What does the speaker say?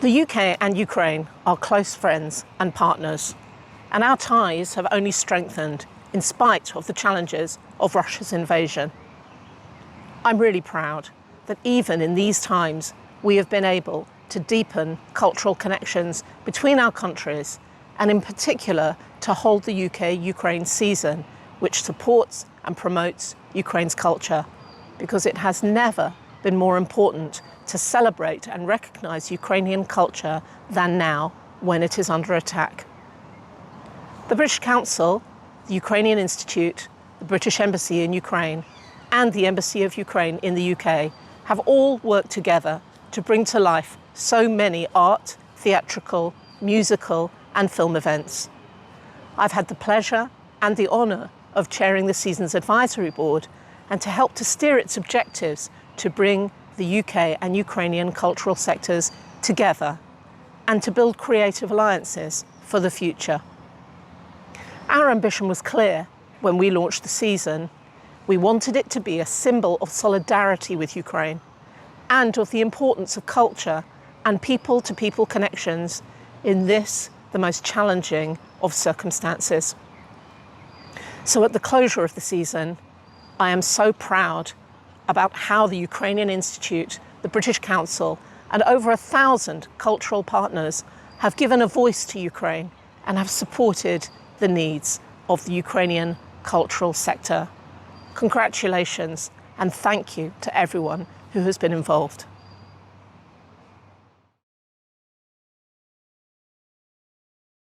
The UK and Ukraine are close friends and partners, and our ties have only strengthened in spite of the challenges of Russia's invasion. I'm really proud that even in these times, we have been able to deepen cultural connections between our countries, and in particular, to hold the UK Ukraine season, which supports and promotes Ukraine's culture, because it has never been more important to celebrate and recognise Ukrainian culture than now when it is under attack. The British Council, the Ukrainian Institute, the British Embassy in Ukraine, and the Embassy of Ukraine in the UK have all worked together to bring to life so many art, theatrical, musical, and film events. I've had the pleasure and the honour of chairing the season's advisory board and to help to steer its objectives to bring the UK and Ukrainian cultural sectors together and to build creative alliances for the future. Our ambition was clear when we launched the season. We wanted it to be a symbol of solidarity with Ukraine and of the importance of culture and people to people connections in this, the most challenging of circumstances. So, at the closure of the season, I am so proud about how the Ukrainian Institute, the British Council, and over a thousand cultural partners have given a voice to Ukraine and have supported the needs of the Ukrainian cultural sector. Congratulations and thank you to everyone who has been involved.